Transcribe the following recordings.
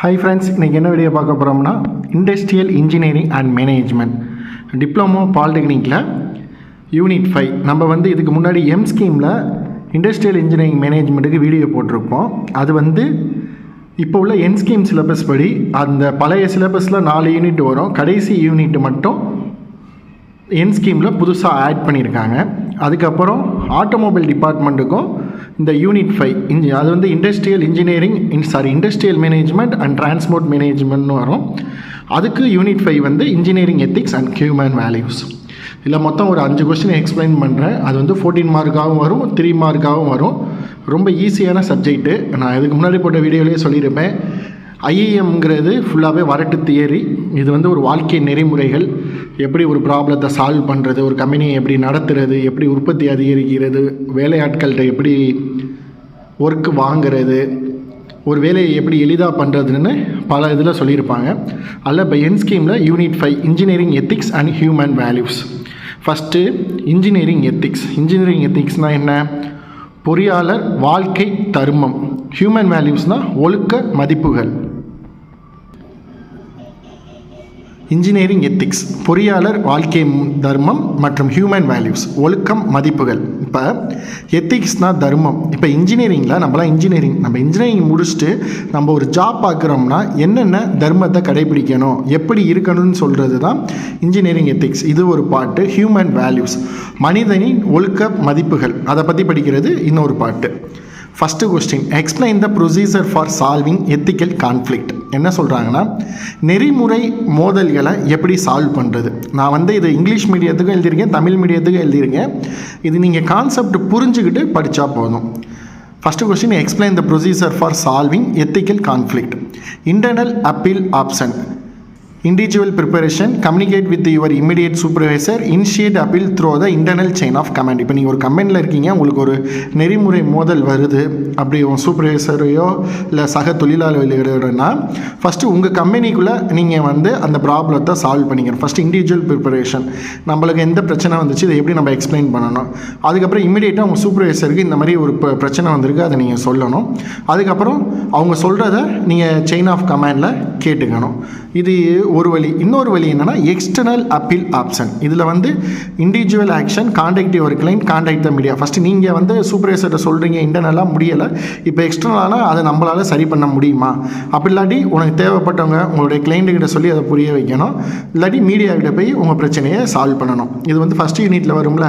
Hi friends இன்றைக்கி என்ன video பார்க்க போகிறோம்னா industrial engineering and management diploma பாலிடெக்னிக்கில் unit five நம்ம வந்து இதுக்கு முன்னாடி எம் ஸ்கீமில் இண்டஸ்ட்ரியல் இன்ஜினியரிங் மேனேஜ்மெண்ட்டுக்கு வீடியோ போட்டிருப்போம். அது வந்து இப்போ உள்ள என் ஸ்கீம் சிலபஸ் படி அந்த பழைய சிலபஸில் நாலு யூனிட் வரும். கடைசி யூனிட் மட்டும் என் ஸ்கீமில் புதுசாக ஆட் பண்ணியிருக்காங்க அதுக்கப்புறம் ஆட்டோமொபைல் டிபார்ட்மெண்ட்டுக்கும் இந்த யூனிட் ஃபைவ் இன்ஜி அது வந்து industrial engineering in sorry industrial management and transport மேனேஜ்மெண்ட்னு வரும். அதுக்கு யூனிட் ஃபைவ் வந்து engineering ethics and human values இதில் மொத்தம் ஒரு அஞ்சு கொஸ்டின் எக்ஸ்பிளைன் பண்ணுறேன் அது வந்து ஃபோர்டீன் மார்க்காகவும் வரும் த்ரீ மார்க்காகவும் வரும். ரொம்ப ஈஸியான சப்ஜெக்ட்டு நான் இதுக்கு முன்னாடி போட்ட வீடியோலேயே சொல்லியிருப்பேன். ஐஏஎம்ங்கிறது ஃபுல்லாகவே வரட்டு தியரி. இது வந்து ஒரு வாழ்க்கை நெறிமுறைகள். எப்படி ஒரு ப்ராப்ளத்தை சால்வ் பண்ணுறது ஒரு கம்பெனியை எப்படி நடத்துறது எப்படி உற்பத்தி அதிகரிக்கிறது வேலையாட்கள்கிட்ட எப்படி ஒர்க்கு வாங்குறது ஒரு வேலையை எப்படி எளிதாக பண்ணுறதுன்னு பல இதில் சொல்லியிருப்பாங்க. அதில் இப்போ என் ஸ்கீமில் unit five engineering ethics and human values first engineering ethics engineering எத்திக்ஸ்னால் என்ன? பொறியாளர் வாழ்க்கை தர்மம். ஹியூமன் வேல்யூஸ்னால் ஒழுக்க மதிப்புகள். இன்ஜினியரிங் எத்திக்ஸ் பொறியாளர் வாழ்க்கை தர்மம் மற்றும் ஹியூமன் வேல்யூஸ் ஒழுக்கம் மதிப்புகள். இப்போ எத்திக்ஸ்னால் தர்மம். இப்போ இன்ஜினியரிங்கில் நம்மளாம் இன்ஜினியரிங் நம்ம இன்ஜினியரிங் முடிச்சுட்டு நம்ம ஒரு ஜாப் பார்க்குறோம்னா என்னென்ன தர்மத்தை கடைபிடிக்கணும் எப்படி இருக்கணும்னு சொல்கிறது தான் இன்ஜினியரிங் எத்திக்ஸ் இது ஒரு பாட்டு ஹியூமன் வேல்யூஸ் மனிதனின் ஒழுக்க மதிப்புகள். அதை பற்றி படிக்கிறது இன்னொரு பாட்டு. First question explain the procedure for solving ethical conflict என்ன சொல்கிறாங்கன்னா நெறிமுறை மோதல்களை எப்படி சால்வ் பண்ணுறது நான் வந்து இது இங்கிலீஷ் மீடியத்துக்கும் எழுதியிருக்கேன் தமிழ் மீடியத்துக்கும் எழுதியிருக்கேன். இது நீங்கள் கான்செப்ட் புரிஞ்சுக்கிட்டு படித்தா போதும். First question explain the procedure for solving ethical conflict internal appeal option individual preparation communicate with your immediate supervisor initiate appeal through the internal chain of command. இப்போ நீங்கள் ஒரு கம்பெனியில் இருக்கீங்க உங்களுக்கு ஒரு நெறிமுறை மோதல் வருது. அப்படி உங்கள் சூப்பர்வைசரையோ இல்லை சக தொழிலாளர்களோடனா ஃபஸ்ட்டு உங்கள் கம்பெனிக்குள்ளே நீங்கள் வந்து அந்த ப்ராப்ளத்தை சால்வ் பண்ணிக்கணும். ஃபஸ்ட்டு இண்டிவிஜுவல் ப்ரிப்பரேஷன் நம்மளுக்கு எந்த பிரச்சனை வந்துச்சு இதை எப்படி நம்ம எக்ஸ்பிளைன் பண்ணணும்? அதுக்கப்புறம் இமீடியட்டாக உங்கள் சூப்பர்வைசருக்கு இந்த மாதிரி ஒரு பிரச்சனை வந்திருக்கு அதை நீங்கள் சொல்லணும். அதுக்கப்புறம் அவங்க சொல்கிறத நீங்கள் செயின் ஆஃப் கமாண்டில் கேட்டுக்கணும். இது ஒரு வழி இன்னொரு வழி என்னென்னா எக்ஸ்டர்னல் அப்பீல் ஆப்ஷன் இதில் வந்து individual action contact your client contact the media first நீங்கள் வந்து சூப்பர்வைசர்கிட்ட சொல்கிறீங்க இன்டர்னலாக முடியலை. இப்போ எக்ஸ்டர்னலானால் அதை நம்மளால் சரி பண்ண முடியுமா? அப்படி இல்லாட்டி உனக்கு தேவைப்பட்டவங்க உங்களுடைய கிளைண்ட்டுக்கிட்ட சொல்லி அதை புரிய வைக்கணும். இல்லாட்டி மீடியாக்கிட்ட போய் உங்கள் பிரச்சனையை சால்வ் பண்ணணும். இது வந்து ஃபஸ்ட் யூனிட்டில் வரும்ல?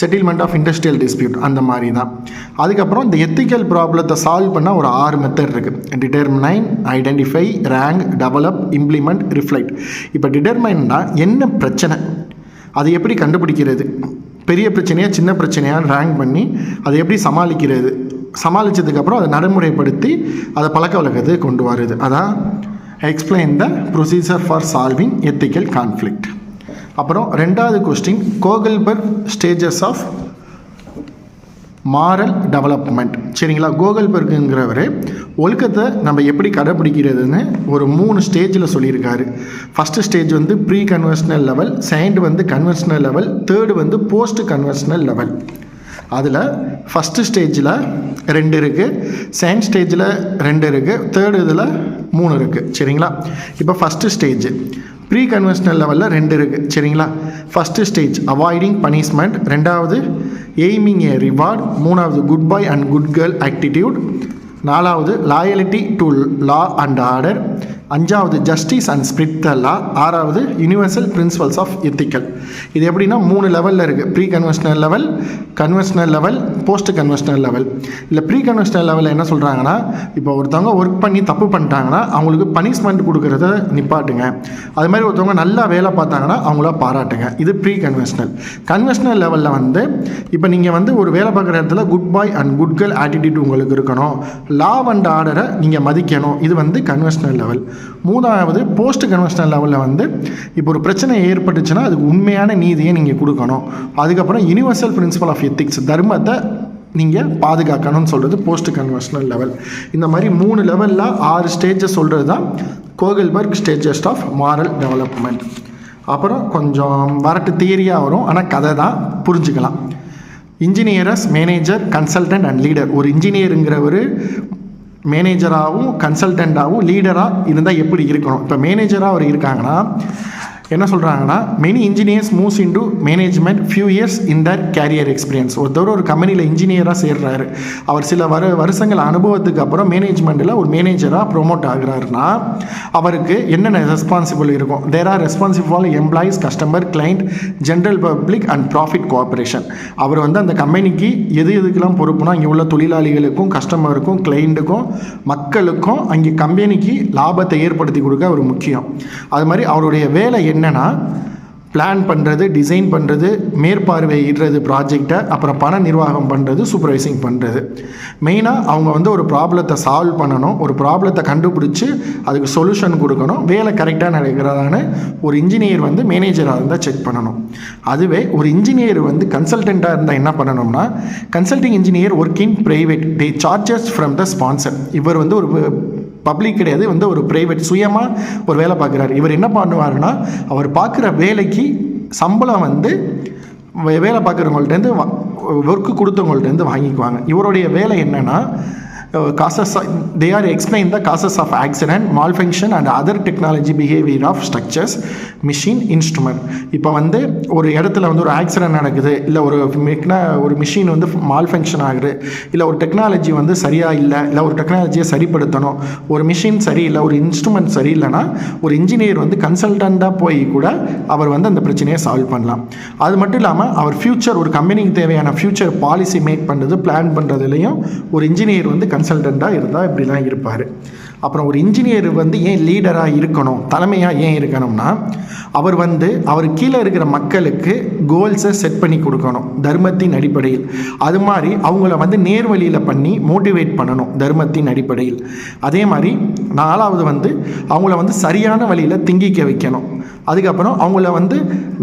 செட்டில்மெண்ட் ஆஃப் இண்டஸ்ட்ரியல் டிஸ்பியூட் அந்த மாதிரி தான் அதுக்கப்புறம் இந்த எத்திக்கல் ப்ராப்ளத்தை சால்வ் பண்ண ஒரு ஆறு மெத்தட் இருக்குது determine identify rank develop implement reflect இப்போ டிடர்மைன்னா என்ன பிரச்சனை? அது எப்படி கண்டுபிடிக்கிறது? பெரிய பிரச்சனையாக சின்ன பிரச்சனையாக ரேங்க் பண்ணி அதை எப்படி சமாளிக்கிறது? சமாளித்ததுக்கப்புறம் அதை நடைமுறைப்படுத்தி அதை பழக்க வழக்கத்தை கொண்டு வருது அதான் explain the procedure for solving ethical conflict அப்புறம் ரெண்டாவது question Kohlberg stages of moral development. சரிங்களா? கோகல்பர்க்குங்கிறவர் ஒழுக்கத்தை நம்ம எப்படி கடைப்பிடிக்கிறதுன்னு ஒரு மூணு ஸ்டேஜில் சொல்லியிருக்காரு. ஃபஸ்ட்டு ஸ்டேஜ் வந்து ப்ரீ கன்வென்ஷனல் லெவல் செகண்ட் வந்து கன்வென்ஷனல் லெவல் தேர்டு வந்து போஸ்ட் கன்வென்ஷனல் லெவல் அதில் ஃபஸ்ட்டு ஸ்டேஜில் ரெண்டு இருக்குது செகண்ட் ஸ்டேஜில் ரெண்டு இருக்குது தேர்டு இதில் மூணு இருக்குது சரிங்களா? இப்போ ஃபஸ்ட்டு ஸ்டேஜ் ப்ரீ கன்வென்ஷனல் லெவலில் ரெண்டு இருக்குது சரிங்களா? ஃபஸ்ட்டு ஸ்டேஜ் அவாய்டிங் பனிஷ்மெண்ட் ரெண்டாவது எய்மிங் ஏ ரிவார்ட் மூணாவது good boy and good girl attitude நாலாவது loyalty to law and order அஞ்சாவது ஜஸ்டிஸ் அண்ட் ஸ்பிரிட் லா ஆறாவது யுனிவர்சல் பிரின்சிபல்ஸ் ஆஃப் எத்திக்கல் இது எப்படின்னா மூணு லெவலில் இருக்குது pre conventional level conventional level post conventional level இல்லை ப்ரீ கன்வென்ஷனல் லெவலில் என்ன சொல்கிறாங்கன்னா இப்போ ஒருத்தவங்க ஒர்க் பண்ணி தப்பு பண்ணிட்டாங்கன்னா அவங்களுக்கு பனிஷ்மெண்ட் கொடுக்கறத நிப்பாட்டுங்க. அது மாதிரி ஒருத்தவங்க நல்லா வேலை பார்த்தாங்கன்னா அவங்கள பாராட்டுங்க. இது ப்ரீ கன்வென்ஷனல் கன்வென்ஷனல் லெவலில் வந்து இப்போ நீங்கள் வந்து ஒரு வேலை பார்க்குற இடத்துல good boy and good girl attitude உங்களுக்கு இருக்கணும். லா அண்ட் ஆர்டரை நீங்கள் மதிக்கணும். இது வந்து கன்வென்ஷனல் லெவல் மூணாவது போஸ்ட் கன்வென்ஷனல் லெவலில் வந்து இப்போ ஒரு பிரச்சனை ஏற்பட்டுச்சுன்னா அதுக்கு உண்மையான நீதியை நீங்கள் கொடுக்கணும். அதுக்கப்புறம் யூனிவர்சல் பிரின்சிபல் ஆஃப் எத்திக்ஸ் தர்மத்தை நீங்கள் பாதுகாக்கணும்னு சொல்கிறது போஸ்ட் கன்வென்ஷனல் லெவல் இந்த மாதிரி மூணு லெவலில் ஆறு ஸ்டேஜஸ் சொல்கிறது தான் Kohlberg stages of moral development அப்புறம் கொஞ்சம் வரட்டு தியரியாக வரும். ஆனால் கதை தான் புரிஞ்சுக்கலாம். Engineers manager consultant and leader ஒரு இன்ஜினியருங்கிற ஒரு மேனேஜராகவும் கன்சல்டண்ட்டாகவும் லீடராக இருந்தால் எப்படி இருக்கணும்? இப்போ மேனேஜராக அவர் இருக்காங்கன்னா என்ன சொல்கிறாங்கன்னா many engineers moves into management few years in their career experience ஒருத்தவர் ஒரு கம்பெனியில் இன்ஜினியராக சேர்றாரு. அவர் சில வரு வருஷங்கள் அனுபவத்துக்கு அப்புறம் மேனேஜ்மெண்ட்டில் ஒரு மேனேஜராக ப்ரொமோட் ஆகுறாருன்னா அவருக்கு என்னென்ன ரெஸ்பான்சிபிள் இருக்கும்? There are responsible employees customer client general public and profit cooperation அவர் வந்து அந்த கம்பெனிக்கு எது எதுக்கெல்லாம் பொறுப்புனா இங்கே உள்ள தொழிலாளிகளுக்கும் கஸ்டமருக்கும் கிளைண்ட்டுக்கும் மக்களுக்கும் அங்கே கம்பெனிக்கு லாபத்தை ஏற்படுத்தி கொடுக்க அவர் முக்கியம். அது மாதிரி அவருடைய வேலை என்னென்னா பிளான் பண்ணுறது டிசைன் பண்ணுறது மேற்பார்வையிடுறது ப்ராஜெக்டை அப்புறம் பண நிர்வாகம் பண்ணுறது சூப்பர்வைசிங் பண்ணுறது மெயினாக அவங்க வந்து ஒரு ப்ராப்ளத்தை சால்வ் பண்ணணும் ஒரு ப்ராப்ளத்தை கண்டுபிடிச்சி அதுக்கு சொல்யூஷன் கொடுக்கணும் வேலை கரெக்டாக நடக்கிறதான ஒரு இன்ஜினியர் வந்து மேனேஜராக இருந்தால் செக் பண்ணணும். அதுவே ஒரு இன்ஜினியர் வந்து கன்சல்டண்ட்டாக இருந்தால் என்ன பண்ணணும்னா consulting engineer work in private they charges from the sponsor இவர் வந்து ஒரு பப்ளிக் கிடையாது வந்து ஒரு ப்ரைவேட் சுயமாக ஒரு வேலை பார்க்குறாரு. இவர் என்ன பண்ணுவாருன்னா அவர் பார்க்குற வேலைக்கு சம்பளம் வந்து வே- வேலை பார்க்குறவங்கள்ட்டேருந்து ஒர்க்கு கொடுத்தவங்கள்ட்டேருந்து வாங்கிக்குவாங்க. இவருடைய வேலை என்னென்னா causes they are explain the causes of accident malfunction and other technology behaviour of structures machine instrument இப்போ வந்து ஒரு இடத்துல வந்து ஒரு ஆக்சிடென்ட் நடக்குது இல்லை ஒரு மெக்னா ஒரு மிஷின் வந்து மால் ஃபங்க்ஷன் ஆகுது இல்லை ஒரு டெக்னாலஜி வந்து சரியாக இல்லை இல்லை ஒரு டெக்னாலஜியை சரிப்படுத்தணும் ஒரு மிஷின் சரியில்லை ஒரு இன்ஸ்ட்ருமெண்ட் சரியில்லைன்னா ஒரு இன்ஜினியர் வந்து கன்சல்டண்ட்டாக போய் கூட அவர் வந்து அந்த பிரச்சனையை சால்வ் பண்ணலாம். அது மட்டும் இல்லாமல் அவர் ஃப்யூச்சர் ஒரு கம்பெனிக்கு தேவையான ஃப்யூச்சர் பாலிசி மேக் பண்ணுறது பிளான் பண்ணுறதுலையும் ஒரு இன்ஜினியர் வந்து கன்சல்டண்ட்டாக இருந்தால் இப்படிலாம் இருப்பார். அப்புறம் ஒரு இன்ஜினியர் வந்து ஏன் லீடராக இருக்கணும் தலைமையாக ஏன் இருக்கணும்னா அவர் வந்து அவர் கீழே இருக்கிற மக்களுக்கு கோல்ஸை செட் பண்ணி கொடுக்கணும் தர்மத்தின் அடிப்படையில். அது மாதிரி அவங்கள வந்து நேர்வழியில் பண்ணி மோட்டிவேட் பண்ணணும் தர்மத்தின் அடிப்படையில். அதே மாதிரி நாலாவது வந்து அவங்கள வந்து சரியான வழியில் திங்கிக்க வைக்கணும். அதுக்கப்புறம் அவங்கள வந்து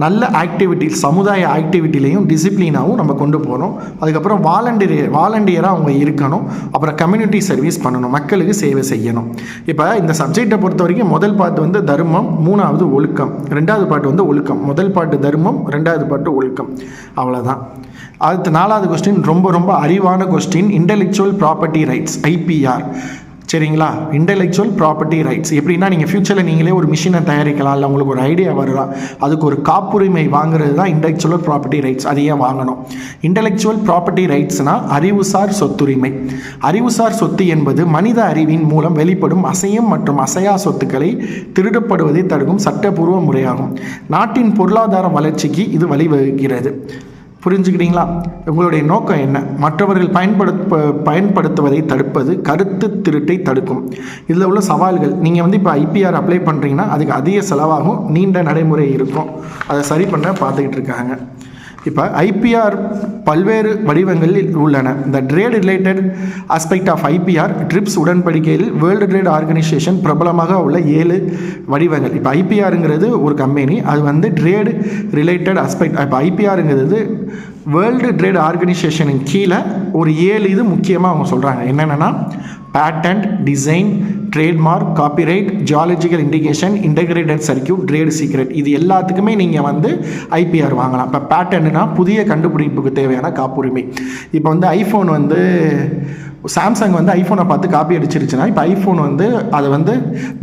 நல்ல ஆக்டிவிட்டி சமுதாய ஆக்டிவிட்டிலையும் டிசிப்ளினாகவும் நம்ம கொண்டு போகிறோம் அதுக்கப்புறம் வாலண்டியர் வாலண்டியராக அவங்க இருக்கணும். அப்புறம் கம்யூனிட்டி சர்வீஸ் பண்ணணும். மக்களுக்கு சேவை செய்யணும். இப்போ இந்த சப்ஜெக்டை பொறுத்த வரைக்கும் முதல் பாட்டு வந்து தர்மம் மூணாவது ஒழுக்கம். ரெண்டாவது பாட்டு வந்து ஒழுக்கம். முதல் பாட்டு தர்மம் ரெண்டாவது பாட்டு ஒழுக்கம். அவ்வளோதான் அடுத்து நாலாவது கொஸ்டின் ரொம்ப ரொம்ப அறிவான question intellectual property rights IPR சரிங்களா? இன்டெலெக்சுவல் ப்ராப்பர்ட்டி ரைட்ஸ் எப்படின்னா நீங்கள் ஃப்யூச்சரில் நீங்களே ஒரு மிஷினை தயாரிக்கலாம் இல்லை உங்களுக்கு ஒரு ஐடியா வருதா அதுக்கு ஒரு காப்புரிமை வாங்குறது தான் இன்டெலெக்சுவல் ப்ராப்பர்ட்டி ரைட்ஸ் அதை ஏன் வாங்கணும்? இன்டெலெக்சுவல் ப்ராப்பர்ட்டி ரைட்ஸ்னால் அறிவுசார் சொத்துரிமை. அறிவுசார் சொத்து என்பது மனித அறிவின் மூலம் வெளிப்படும் அசையும் மற்றும் அசையா சொத்துக்களை திருடப்படுவதை தடுக்கும் சட்டப்பூர்வ முறையாகும். நாட்டின் பொருளாதார வளர்ச்சிக்கு இது வழிவகுக்கிறது. புரிஞ்சுக்கிட்டீங்களா உங்களுடைய நோக்கம் என்ன? மற்றவர்கள் பயன்படுத்த பயன்படுத்துவதை தடுப்பது கருத்து திருட்டை தடுக்கும். இதில் உள்ள சவால்கள் நீங்கள் வந்து இப்போ ஐபிஆர் அப்ளை பண்ணுறீங்கன்னா அதுக்கு அதிக செலவாகும் நீண்ட நடைமுறை இருக்கும். அதை சரி பண்ண பார்த்துக்கிட்டு இருக்காங்க. இப்போ ஐபிஆர் பல்வேறு வடிவங்களில் உள்ளன. இந்த trade related aspect of IPR TRIPS உடன்படிக்கையில் வேர்ல்டு ட்ரேட் ஆர்கனைசேஷன் பிரபலமாக உள்ள ஏழு வடிவங்கள். இப்போ ஐபிஆருங்கிறது ஒரு கம்பெனி அது வந்து ட்ரேடு ரிலேட்டட் ஆஸ்பெக்ட் இப்போ ஐபிஆருங்கிறது வேர்ல்டு ட்ரேட் ஆர்கனைசேஷனின் கீழே ஒரு ஏழு இது முக்கியமாக அவங்க சொல்கிறாங்க என்னென்னா patent design trademark copyright geological indication integrated circuit trade secret இது எல்லாத்துக்குமே நீங்கள் வந்து ஐபிஆர் வாங்கலாம். இப்போ பேட்டன்ட்னா புதிய கண்டுபிடிப்புக்கு தேவையான காப்புரிமை. இப்போ வந்து ஐஃபோன் வந்து சாம்சங் வந்து ஐஃபோனை பார்த்து காப்பி அடிச்சிருச்சுன்னா இப்போ ஐஃபோன் வந்து அதை வந்து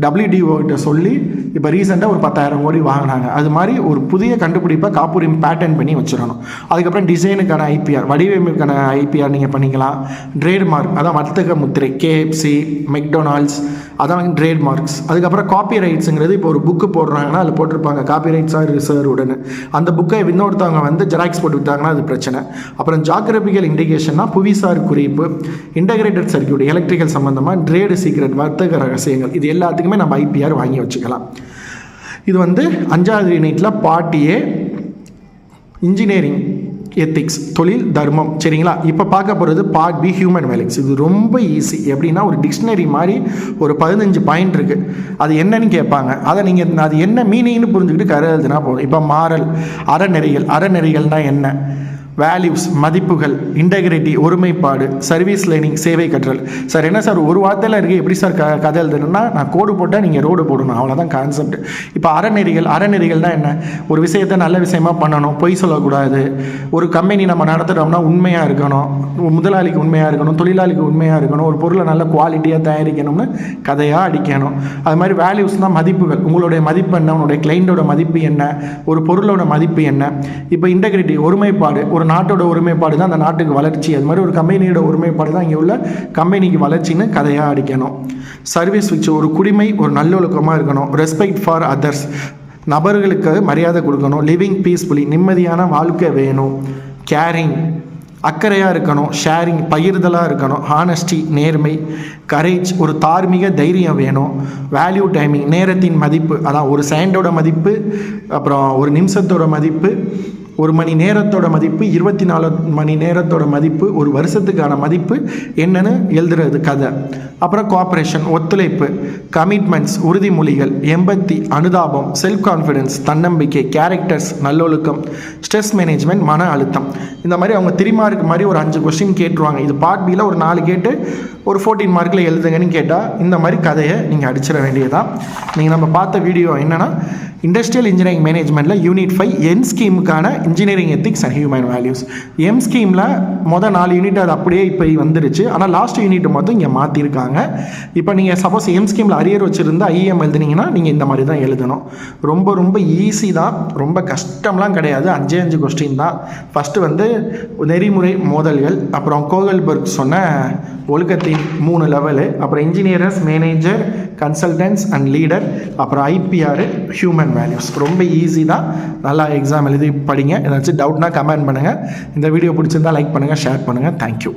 டபிள்யூடிஓகிட்ட கிட்ட சொல்லி இப்போ ரீசெண்டாக ஒரு பத்தாயிரம் கோடி வாங்கினாங்க. அது மாதிரி ஒரு புதிய கண்டுபிடிப்பை காப்புரிமை பேட்டர்ன் பண்ணி வச்சிடணும். அதுக்கப்புறம் டிசைனுக்கான ஐபிஆர் வடிவமைப்புக்கான ஐபிஆர் நீங்கள் பண்ணிக்கலாம். ட்ரேட்மார்க் அதான் வர்த்தக முத்திரை கேஎஃப்சி மெக்டொனால்ட்ஸ் அதான் ட்ரேட் மார்க்ஸ் அதுக்கப்புறம் காப்பி ரைட்ஸுங்கிறது இப்போ ஒரு புக்கு போடுறாங்கன்னா அதில் போட்டிருப்பாங்க. காப்பி ரைட்ஸ் ஆர் உடனே. அந்த புக்கை இன்னொருத்தவங்க வந்து ஜெராக்ஸ் போட்டு விட்டாங்கன்னா அது பிரச்சனை. அப்புறம் ஜாகிரபிக்கல் இண்டிகேஷன்னா புவிசார் குறிப்பு இன்டகிரேட்டட் சர்க்கியூட் எலக்ட்ரிக்கல் சம்மந்தமாக ட்ரேடு சீக்ரெட் வர்த்தக ரகசியங்கள். இது எல்லாத்துக்குமே நம்ம ஐபிஆர் வாங்கி வச்சுக்கலாம். இது வந்து அஞ்சாவது யூனிட்டில் பாட்டியே இன்ஜினியரிங் எத்திக்ஸ் தொழில் தர்மம் சரிங்களா? இப்போ பார்க்க போகிறது பார்ட் பி ஹியூமன் வேலிக்ஸ் இது ரொம்ப ஈஸி எப்படின்னா ஒரு டிக்ஷனரி மாதிரி ஒரு பதினஞ்சு பாயிண்ட் இருக்குது அது என்னன்னு கேட்பாங்க. அதை நீங்கள் அது என்ன மீனிங்னு புரிஞ்சுக்கிட்டு கருதுனா போதும். இப்போ மாறல் அறநெறிகள். அறநெறிகள்னால் என்ன? வேல்யூஸ் மதிப்புகள் இன்டெகிரிட்டி ஒருமைப்பாடு சர்வீஸ் லைனிங் சேவை கற்றல். சார் என்ன சார் ஒரு வார்த்தையில் இருக்குது எப்படி சார் க கதை எழுதுனா நான் கோடு போட்டால் நீங்கள் ரோடு போடணும். அவ்வளோதான் கான்செப்ட் இப்போ அறநெறிகள் அறநெறிகள்னா என்ன? ஒரு விஷயத்தை நல்ல விஷயமாக பண்ணணும் பொய் சொல்லக்கூடாது. ஒரு கம்பெனி நம்ம நடத்துகிறோம்னா உண்மையாக இருக்கணும். முதலாளிக்கு உண்மையாக இருக்கணும் தொழிலாளிக்கு உண்மையாக இருக்கணும். ஒரு பொருளை நல்ல குவாலிட்டியாக தயாரிக்கணும்னு கதையாக அடிக்கணும். அது மாதிரி வேல்யூஸ் தான் மதிப்புகள். உங்களுடைய மதிப்பு என்ன உங்களுடைய கிளைண்டோட மதிப்பு என்ன? ஒரு பொருளோட மதிப்பு என்ன? இப்போ இன்டெகிரிட்டி ஒருமைப்பாடு ஒரு நாட்டோட ஒருமைப்பாடு தான் அந்த நாட்டுக்கு வளர்ச்சி. அது மாதிரி ஒரு கம்பெனியோட ஒருமைப்பாடு தான் இங்கே உள்ள கம்பெனிக்கு வளர்ச்சின்னு கதையாக அடிக்கணும். சர்வீஸ் வச்சு ஒரு குடிமை ஒரு நல்லொழுக்கமாக இருக்கணும். ரெஸ்பெக்ட் ஃபார் அதர்ஸ் நபர்களுக்கு மரியாதை கொடுக்கணும். லிவிங் பீஸ்ஃபுல்லி நிம்மதியான வாழ்க்கை வேணும். கேரிங் அக்கறையாக இருக்கணும். ஷேரிங் பகிர்தலாக இருக்கணும். ஹானஸ்டி நேர்மை. கரேஜ் ஒரு தார்மீக தைரியம் வேணும். வேல்யூ டைமிங் நேரத்தின் மதிப்பு அதான் ஒரு செகண்டோட மதிப்பு அப்புறம் ஒரு நிமிஷத்தோட மதிப்பு ஒரு மணி நேரத்தோட மதிப்பு இருபத்தி நாலு மணி நேரத்தோட மதிப்பு ஒரு வருஷத்துக்கான மதிப்பு என்னன்னு எழுதுறது கதை. அப்புறம் கோஆப்ரேஷன் ஒத்துழைப்பு கமிட்மெண்ட்ஸ் உறுதிமொழிகள் எம்பத்தி அனுதாபம் செல்ஃப் கான்ஃபிடென்ஸ் தன்னம்பிக்கை கேரக்டர்ஸ் நல்லொழுக்கம் ஸ்ட்ரெஸ் மேனேஜ்மெண்ட் மன அழுத்தம். இந்த மாதிரி அவங்க த்ரீ மார்க் மாதிரி ஒரு அஞ்சு கொஸ்டின் கேட்டுருவாங்க. இது பார்ட் பியில் ஒரு நாலு கேட்டு ஒரு ஃபோர்டீன் மார்க்கில் எழுதுங்கன்னு கேட்டால் இந்த மாதிரி கதையை நீங்கள் அடிச்சிட வேண்டியதுதான். நீங்கள் நம்ம பார்த்த வீடியோ என்னென்னா இண்டஸ்ட்ரியல் இன்ஜினியரிங் மேனேஜ்மெண்ட்டில் unit five N ஸ்கீமுக்கான engineering ethics and human values M ஸ்கீமில் மொதல் நாலு யூனிட் அது அப்படியே இப்போ வந்துருச்சு. ஆனால் லாஸ்ட் யூனிட் மட்டும் இங்கே மாற்றிருக்காங்க இப்போ நீங்கள் சப்போஸ் எம் ஸ்கீமில் அரியர் வச்சுருந்தா ஐஎம் எழுதுனீங்கன்னா நீங்கள் இந்த மாதிரி தான் எழுதணும். ரொம்ப ரொம்ப ஈஸி தான். ரொம்ப கஷ்டம்லாம் கிடையாது. அஞ்சே அஞ்சு கொஸ்டின் தான். ஃபஸ்ட்டு வந்து நெறிமுறை மோதல்கள் அப்புறம் கோகல்பர்க் சொன்ன ஒழுக்கத்தின் மூணு லெவலு அப்புறம் engineers manager consultants and leader அப்புறம் ஐபிஆர் ஹியூமன் வேல்யூஸ் ரொம்ப ஈஸி தான். நல்லா எக்ஸாம் எழுதி படிங்க. ஏதாச்சும் டவுட்னா கமெண்ட் பண்ணுங்கள் இந்த வீடியோ பிடிச்சிருந்தா லைக் பண்ணுங்கள் ஷேர் பண்ணுங்கள் தேங்க்யூ